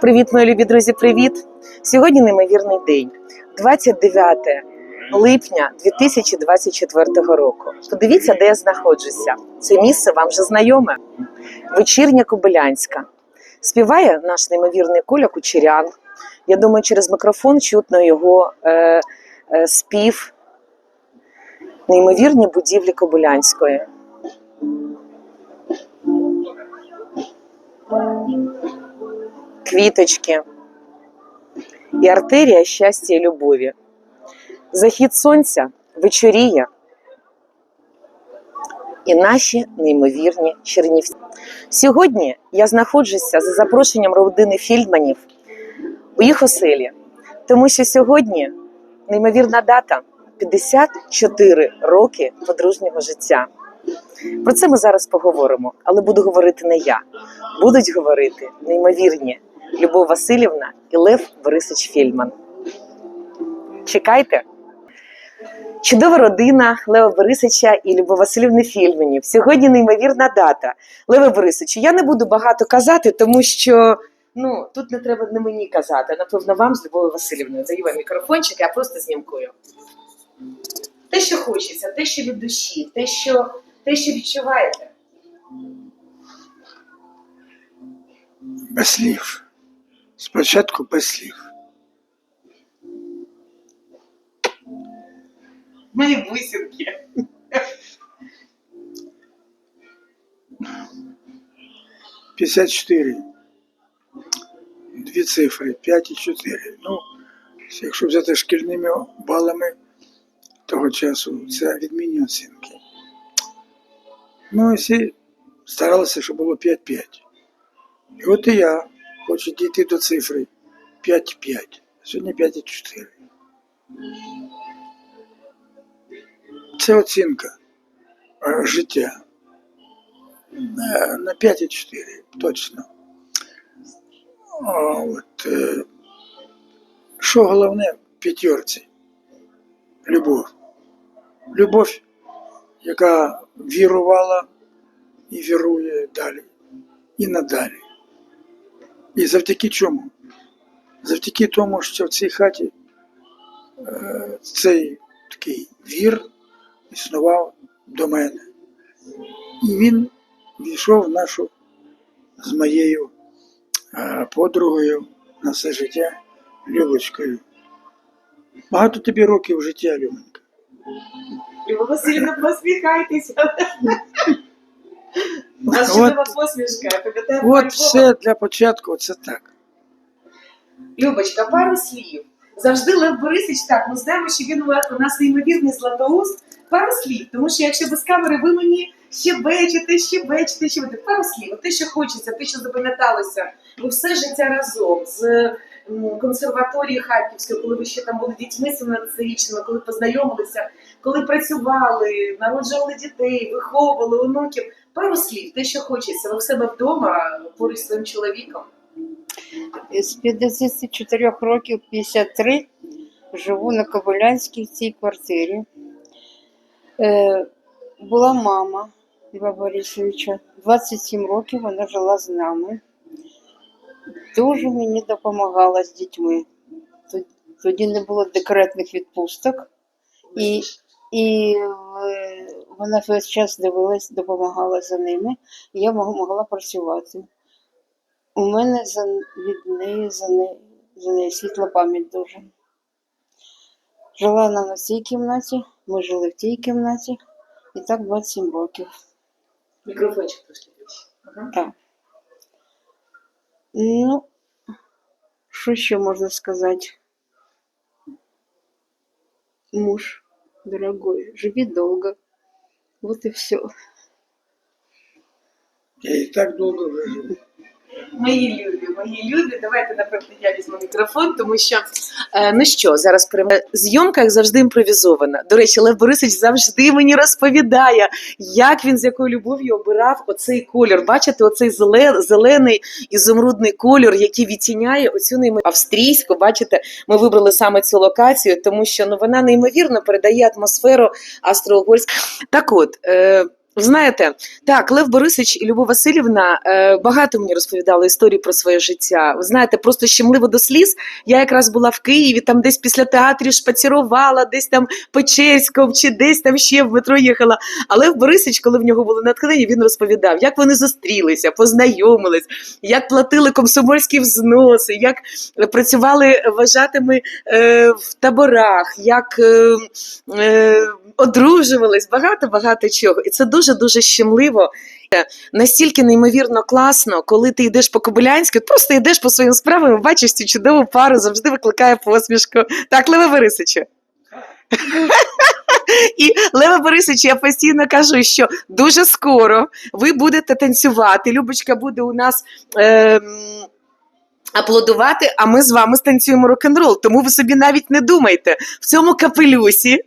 Привіт, мої любі друзі, привіт! Сьогодні неймовірний день, 29 липня 2024 року. Подивіться, де я знаходжуся. Це місце вам вже знайоме. Вечірня Кобилянська. Співає наш неймовірний Коля Кучерян. Я думаю, через мікрофон чутно його е, е, спів. Неймовірні будівлі Кобилянської. Квіточки і артерія щастя і любові. Захід сонця вечоріє і наші неймовірні чернівці. Сьогодні я знаходжуся за запрошенням родини Фільдманів у їх оселі, тому що сьогодні неймовірна дата 54 роки подружнього життя. Про це ми зараз поговоримо, але буду говорити не я. Будуть говорити неймовірні Любов Васильівна і Лев Борисович Фільман. Чекайте. Чудова родина Лева Борисовича і Любов Васильівни Фільманів. Сьогодні неймовірна дата. Леве Борисовичу, я не буду багато казати, тому що ну, тут не треба не мені казати, а напевно вам з Любовою Васильівною. Даю вам мікрофончик, я просто знімкую. Те, що хочеться, те, що від душі, те, що, те, що відчуваєте. без слів. Спочатку без слів. Мої бусинки. – 54. Дві цифри 5 і 4. Ну, якщо взяти шкільними балами того часу, це відмінні оцінки. Ну, і всі старалися, щоб було 5-5. І от і я хочу дійти до цифри 5,5. Сьогодні 5,4. Це оцінка е, життя. На на 5,4 точно. А от, е, що головне в п'ятерці? Любов. Любов, яка вірувала і вірує далі, і надалі. І завдяки чому? Завдяки тому, що в цій хаті е, цей такий вір існував до мене. І він війшов в нашу з моєю е, подругою на все життя Любочкою. Багато тобі років життя. Люба Васильівна, посміхайтеся. У вас От- посмішка, пам'ятаєте? От все для початку, це так. Любочка, пару слів. Завжди Лев Борисович так, ми знаємо, що він у нас неймовірний златоуст. Пару слів, тому що якщо без камери ви мені щебечете, щебечете, щебечете. Пару слів, те, що хочеться, те, що запам'яталося. Ви все життя разом з консерваторії Харківської, коли ви ще там були дітьми 17-річними, коли познайомилися, коли працювали, народжували дітей, виховували онуків. Пару слів, те, що хочеться. В себе вдома поруч своїм чоловіком. З 54 років 53 живу на Кобилянській цій квартирі. Е, була мама Льва Борисовича. 27 років вона жила з нами. Дуже мені допомагала з дітьми. Тоді не було декретних відпусток. І, і е, вона весь час дивилась, допомагала за ними, і я мог- могла працювати. У мене за, від неї за, не, за неї світла пам'ять дуже. Жила вона на цій кімнаті, ми жили в тій кімнаті, і так 27 років. Мікрофончик. Ага. Так. Ну, що ще можна сказати? Муж, дорогой, живи долго. Вот и все. Я и так долго выжил. Мої любі, мої любі, давайте напевно я візьму мікрофон, тому що е, ну що, зараз прямо зйомка, як завжди, імпровізована. До речі, Лев Борисович завжди мені розповідає, як він з якою любов'ю обирав оцей колір. Бачите, оцей зелений ізумрудний колір, який відтіняє оцю неймо... австрійську. Бачите, ми вибрали саме цю локацію, тому що ну вона неймовірно передає атмосферу австро-угорської. Так от. Е, Знаєте, так, Лев Борисович і Любов Васильівна е, багато мені розповідали історії про своє життя. Ви знаєте, просто щемливо до сліз. Я якраз була в Києві, там десь після театрів шпацірувала, десь там Печерськом чи десь там ще в метро їхала. А Лев Борисович, коли в нього було натхнення, він розповідав, як вони зустрілися, познайомились, як платили комсомольські взноси, як працювали вважатими е, в таборах, як е, е, одружувались, багато-багато чого. І це дуже-дуже щемливо. Е, Настільки неймовірно класно, коли ти йдеш по Кобилянську, просто йдеш по своїм справам і бачиш цю чудову пару, завжди викликає посмішку. Так, Леве Борисовичу. І Лева Борисович, я постійно кажу, що дуже скоро ви будете танцювати. Любочка буде у нас. Е, Аплодувати, а ми з вами станцюємо рок-н-рол. Тому ви собі навіть не думайте в цьому капелюсі.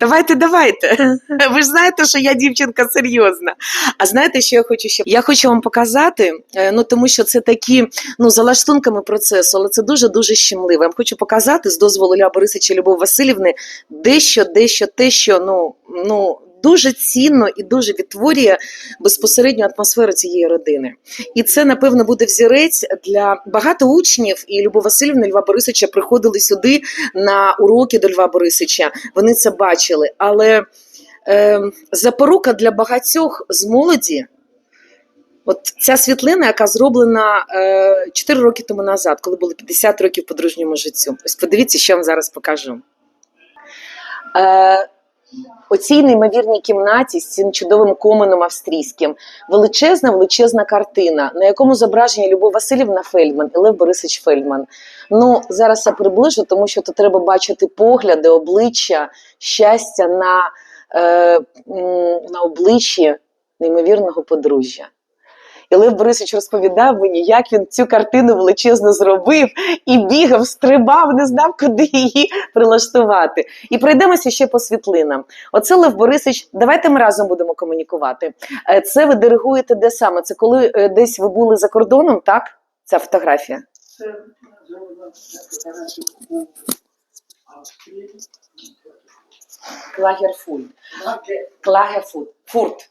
Давайте, давайте. Ви ж знаєте, що я дівчинка серйозна. А знаєте, що я хочу ще? Я хочу вам показати, е, ну тому що це такі ну за лаштунками процесу, але це дуже дуже щемливо. Я вам хочу показати з дозволу Ля Борисовича Любов Васильівни дещо, дещо те, що ну ну. Дуже цінно і дуже відтворює безпосередню атмосферу цієї родини. І це, напевно, буде взірець для багато учнів. І Любов Васильівна Льва Борисовича приходили сюди на уроки до Льва Борисовича. Вони це бачили. Але е, запорука для багатьох з молоді. От ця світлина, яка зроблена е, 4 роки тому назад, коли було 50 років подружньому життю. Ось подивіться, що я вам зараз покажу. Е, у цій неймовірній кімнаті з цим чудовим коменом австрійським величезна величезна картина, на якому зображені Любов Васильівна Фельдман і Лев Борисович Фельдман. Ну зараз я приближу, тому що тут треба бачити погляди, обличчя, щастя на, е, на обличчі неймовірного подружжя. І Лев Борисович розповідав мені, як він цю картину величезно зробив і бігав, стрибав, не знав, куди її прилаштувати. І пройдемося ще по світлинам. Оце Лев Борисович, давайте ми разом будемо комунікувати. Е, Це ви диригуєте де саме? Це коли е, десь ви були за кордоном, так? Ця фотографія. Це. Клагерфульт. Клагерфурт. Фурт.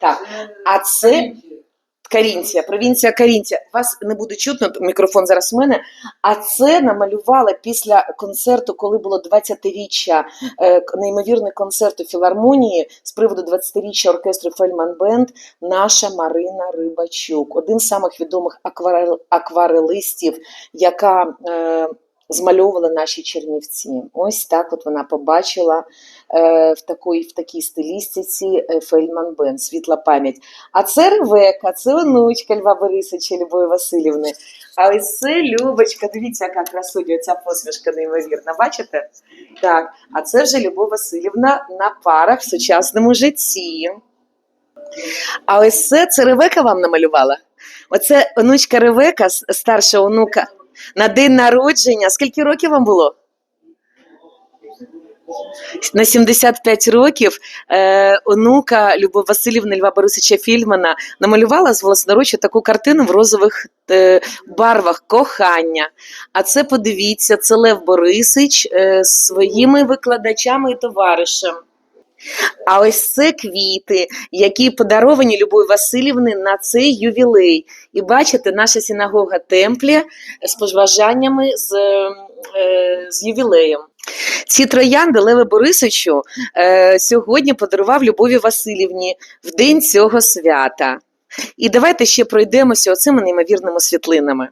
Так. А це Карінція, провінція Карінція. Вас не буде чутно, мікрофон зараз в мене. А це намалювала після концерту, коли було 20-річчя, е, неймовірний концерт у філармонії з приводу 20-річчя оркестру Фельман Бенд, наша Марина Рибачук, один з самих відомих акварелистів, яка е, змальовувала наші чернівці. Ось так от вона побачила е, в, такій, в такій стилістиці е, Фельдман Бен, світла пам'ять. А це Ревека, це онучка Льва Борисовича Любові Васильівни. А ось це Любочка. Дивіться, яка красуня, ця посмішка неймовірна. Бачите? Так, а це вже Любов Васильівна на парах в сучасному житті. А ось це, це Ревека вам намалювала. Оце онучка Ревека, старша онука, на день народження. Скільки років вам було? На 75 років е, онука Любов Васильівна Льва Борисовича Фільмана намалювала з власноруччя таку картину в розових е, барвах кохання. А це подивіться, це Лев Борисович е, своїми викладачами і товаришем. А ось це квіти, які подаровані Любові Васильівни на цей ювілей. І бачите, наша синагога Темплі з пожважаннями з, е, з ювілеєм. Ці троянди Леве Борисовичу е, сьогодні подарував Любові Васильівні в день цього свята. І давайте ще пройдемося оцими неймовірними світлинами.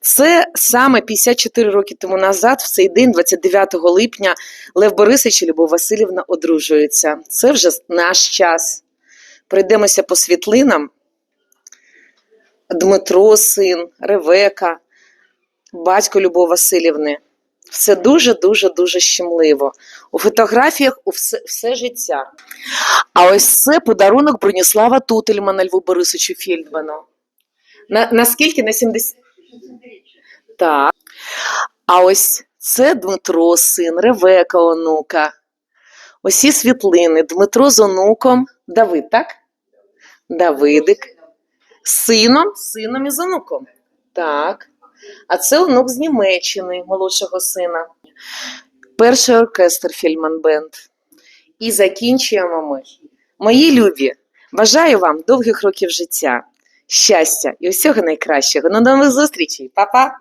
Це саме 54 роки тому назад, в цей день, 29 липня, Лев Борисович і Любов Васильівна одружуються. Це вже наш час. Пройдемося по світлинам. Дмитро, син, Ревека, батько Любов Васильівни. Все дуже, дуже, щемливо. У фотографіях у все, все життя. А ось це подарунок Броніслава Тутельмана Льву Борисовичу Фільдману. На, наскільки? На 70? Так. А ось це Дмитро, син, Ревека, онука. Усі світлини. Дмитро з онуком. Давид, так? Давидик. Сином, сином і з онуком. Так. А це онук з Німеччини, молодшого сина. Перший оркестр Фільман Бенд. І закінчуємо ми. Мої любі, Бажаю вам довгих років життя, щастя і усього найкращого. До нових зустрічей, Па-па!